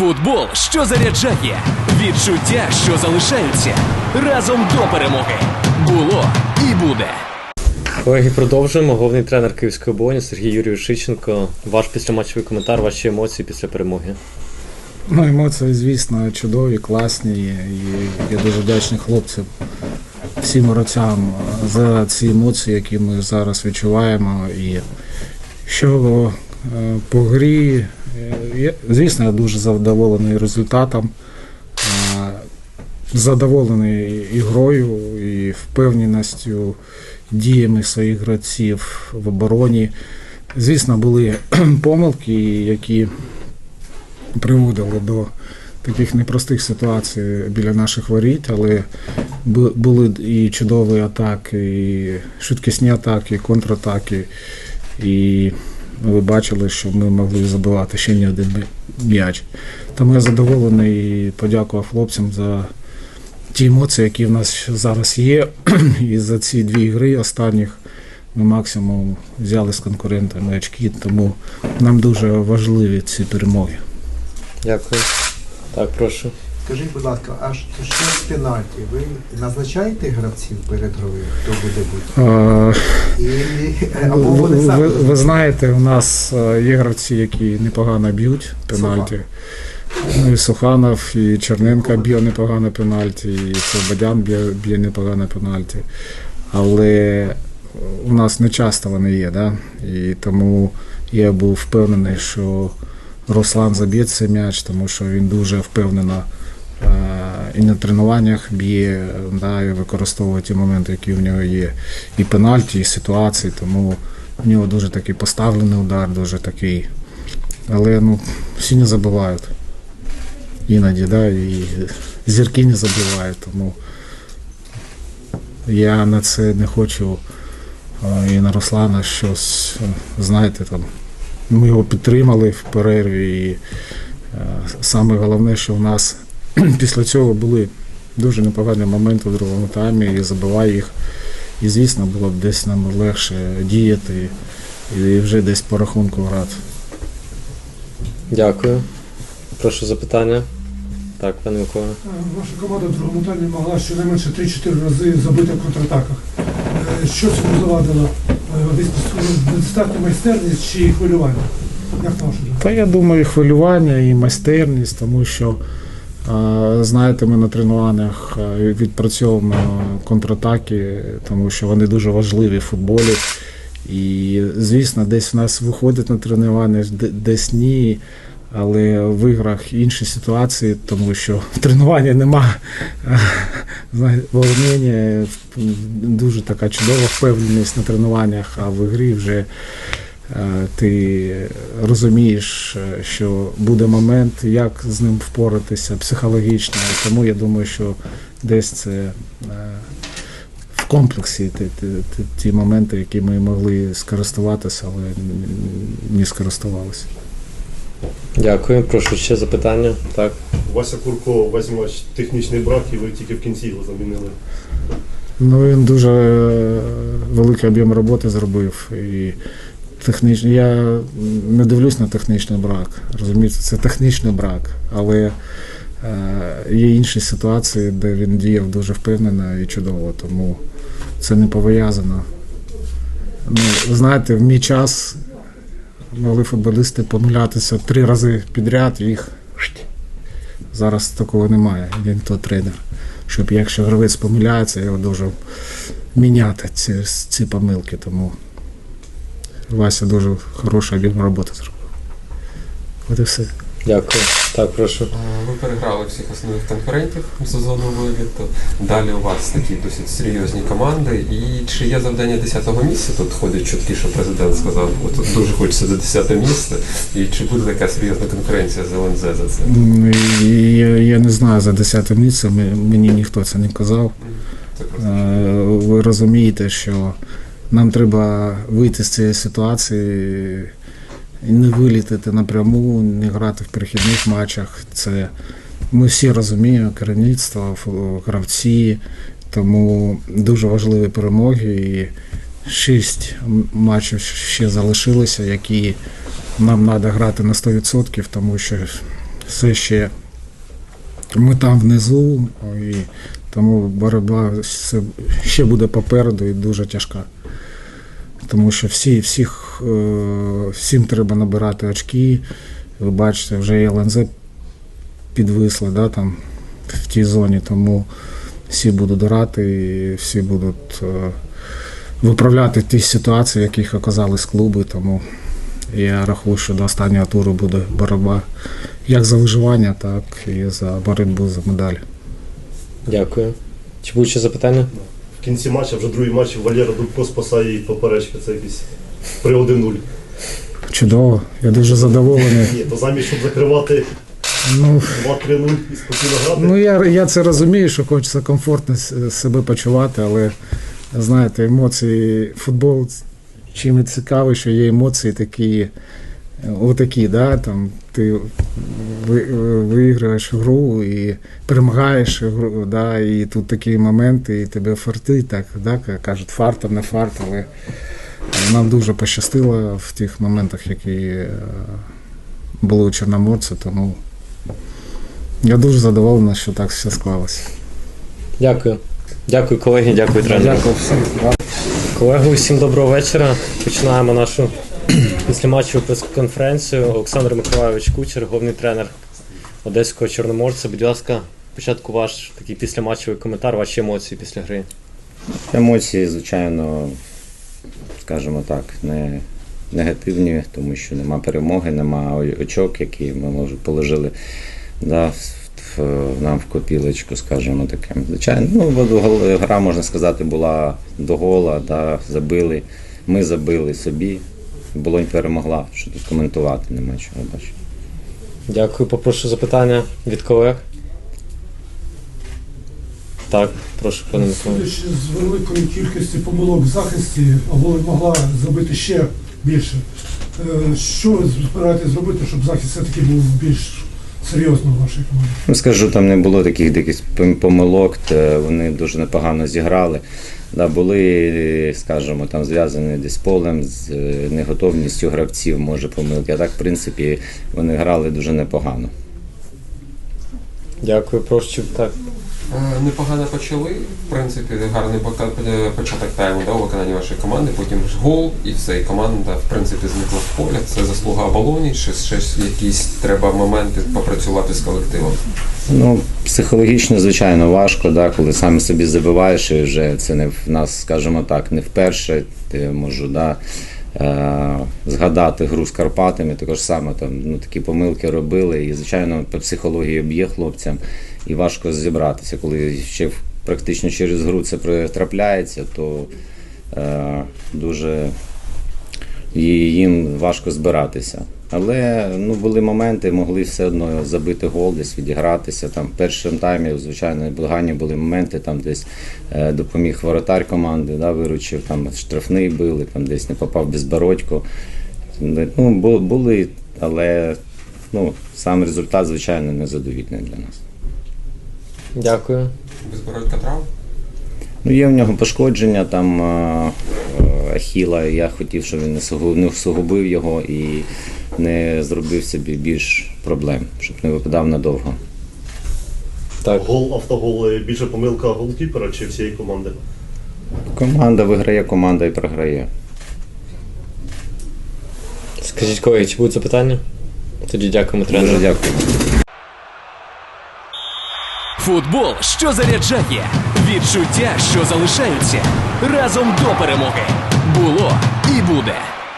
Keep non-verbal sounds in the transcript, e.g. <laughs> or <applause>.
Футбол, що заряджає, відчуття, що залишаються разом до перемоги. Було і буде. Колеги, продовжуємо. Головний тренер Київської оборони Сергій Юрійович Шиченко. Ваш післяматчевий коментар, ваші емоції після перемоги. Ну, емоції, звісно, чудові, класні. І я дуже вдячний хлопцям, всім гравцям за ці емоції, які ми зараз відчуваємо. І що е, по грі, звісно, я дуже задоволений результатом, е, задоволений ігрою і впевненістю діями своїх гравців в обороні. Звісно, були <clears throat> помилки, які приводили до таких непростих ситуацій біля наших воріт, але були і чудові атаки, і швидкісні атаки, і контратаки. І ви бачили, що ми могли забивати ще не один м'яч. Тому я задоволений і подякував хлопцям за ті емоції, які в нас зараз є. <clears throat> І за ці дві гри останніх ми максимум взяли з конкурентами очки, тому нам дуже важливі ці перемоги. Дякую. Так, прошу. Скажіть, будь ласка, а що з пенальті? Ви назначаєте гравців перед грою, хто буде бути? І, або вони Ви, самі? ви, ви знаєте, у нас е, є гравці, які непогано б'ють пенальті. Ну, і Суханов, і Черненко б'є непогано пенальті, і Слободян б'є, непогано пенальті. Але у нас не часто вони є, да? і тому я був впевнений, що Руслан заб'є цей м'яч, тому що він дуже впевнено і на тренуваннях б'є, да, і використовує ті моменти, які в нього є, і пенальті, і ситуації, тому в нього дуже такий поставлений удар, дуже такий. Але ну, всі не забувають. Іноді, да, і зірки не забувають, тому я на це не хочу і на Руслана щось, знаєте, там. Ми його підтримали в перерві. І саме головне, що в нас <clears throat> після цього були дуже непогані моменти в другому таймі і забиває їх. І звісно, було б десь нам легше діяти і вже десь по рахунку грати. Дякую. Прошу запитання. Так, пане Микола. Ваша команда в другому таймі могла щонайменше 3-4 рази забити в контратаках. Е, Що цьому завадило? Е, Десь недостатня майстерність чи хвилювання? Як на вашу думку? Та я думаю, хвилювання і майстерність, тому що, е, знаєте, ми на тренуваннях е, відпрацьовуємо контратаки, тому що вони дуже важливі в футболі. І, звісно, десь в нас виходить на тренування, десь ні. Але в іграх інші ситуації, тому що <laughs> <laughs> в тренуванні нема волнення, дуже така чудова впевненість на тренуваннях, а в ігрі вже ти розумієш, е, що буде момент, як з ним впоратися психологічно. Тому я думаю, що десь це е, в комплексі ті, ті, ті, ті моменти, які ми могли скористуватися, але не скористувалися. Дякую. Прошу ще запитання. Так. Вася Курко весь матч технічний брак, і ви тільки в кінці його замінили. Ну, він дуже е, великий об'єм роботи зробив. І техніч... Я не дивлюсь на технічний брак. Розумієте, це технічний брак. Але е, є інші ситуації, де він діяв дуже впевнено і чудово, тому це не пов'язано. Ну, знаєте, в мій час могли футболісти помилятися три рази підряд, їх зараз такого немає. Він то тренер щоб якщо гравець помиляється, його дуже міняти ці, ці помилки. Тому Вася дуже хороший об'єм роботи зробив. От і все. Дякую. Так, прошу. Ви переграли всіх основних конкурентів сезону виліту. Далі у вас такі досить серйозні команди. І чи є завдання 10-го місця? Тут ходять чутки, що президент сказав, от дуже хочеться до 10 місце. І чи буде така серйозна конкуренція з ЛНЗ за це? Я, я не знаю за 10 місце, мені ніхто це не казав. Це просто Е, Ви розумієте, що нам треба вийти з цієї ситуації і не вилітати напряму, не грати в перехідних матчах. Це ми всі розуміємо, керівництво, гравці, тому дуже важливі перемоги. І шість матчів ще залишилося, які нам треба грати на 100%, тому що все ще ми там внизу, і тому боротьба ще буде попереду і дуже тяжка. Тому що всі, всіх, е, всім треба набирати очки. Ви бачите, вже і ЛНЗ підвисли да, там, в тій зоні, тому всі будуть грати і всі будуть е, виправляти ті ситуації, в яких оказались клуби. Тому я рахую, що до останнього туру буде боротьба як за виживання, так і за боротьбу за медалі. Дякую. Чи будуть ще запитання? В кінці матча, вже другий матч, Валера Дубко спасає і поперечка. Це якийсь при 1-0. Чудово, я дуже задоволений. Ні, то замість, щоб закривати Ну, 2-3-0 і спокійно грати. Ну, я, я це розумію, що хочеться комфортно с- себе почувати, але знаєте, емоції, футбол чим і цікавий, що є емоції такі, отакі, да, там, ти ви, виіграєш гру і перемагаєш гру, да, і тут такі моменти, і тебе фартить, так, да, кажуть, фартом, не фарт, але нам дуже пощастило в тих моментах, які е, були у Чорноморці, тому я дуже задоволений, що так все склалося. Дякую. Дякую, колеги, дякую, тренеру. Дякую всім. Колеги, усім доброго вечора. Починаємо нашу післяматчеву прес-конференцію. Олександр Миколайович Кучер, головний тренер Одеського Чорноморця. Будь ласка, спочатку ваш такий післяматчевий коментар, ваші емоції після гри. Емоції, звичайно, скажімо так, не негативні, тому що нема перемоги, нема очок, які ми може, положили да, нам в копілочку, скажімо таке. Звичайно, ну, гра, можна сказати, була до гола, да, забили. Ми забили собі. Болонь перемогла. Що тут коментувати, нема чого бачити. Дякую, попрошу запитання від колег. Так, прошу, пане Миколай. Судячи з великої кількості помилок в захисті, Волинь могла зробити ще більше. Е, Що ви збираєтесь зробити, щоб захист все-таки був більш серйозним в вашій команді? Ну, скажу, там не було таких диких помилок, вони дуже непогано зіграли. Да, були, скажімо, там зв'язані десь полем, з е, неготовністю гравців, може помилки. А так, в принципі, вони грали дуже непогано. Дякую, прошу. Так. Е, Непогано почали. В принципі, гарний е, початок тайму да, у виконанні вашої команди, потім гол, і все, і команда в принципі зникла в полі. Це заслуга Болоні, чи ще якісь треба моменти попрацювати з колективом. Ну, психологічно, звичайно, важко, да, коли сам собі забиваєш, і вже це не в нас, скажімо так, не вперше. Ти можу да, згадати гру з Карпатами, також саме там ну, такі помилки робили. І, звичайно, по психології б'є хлопцям і важко зібратися. Коли ще практично через гру це трапляється, то е, дуже і їм важко збиратися. Але ну, були моменти, могли все одно забити гол, десь відігратися. Там в першому таймі, звичайно, погані були моменти, там десь е, допоміг воротар команди, да, виручив, там штрафний били, там десь не попав безбородько. Ну, були, але ну, сам результат, звичайно, незадовільний для нас. Дякую. Безбородька трав. Ну, є в нього пошкодження там е, е, Ахіла. Я хотів, щоб він не сугу- не його і не зробив собі більш проблем, щоб не випадав надовго. Так. Гол, автогол е, більше помилка голкіпера чи всієї команди? Команда виграє, команда і програє. Скажіть, колеги, чи будуть запитання? Тоді дякуємо тренеру. Дуже дякую. Футбол, що заряджає, відчуття, що залишаються разом до перемоги. Було і буде.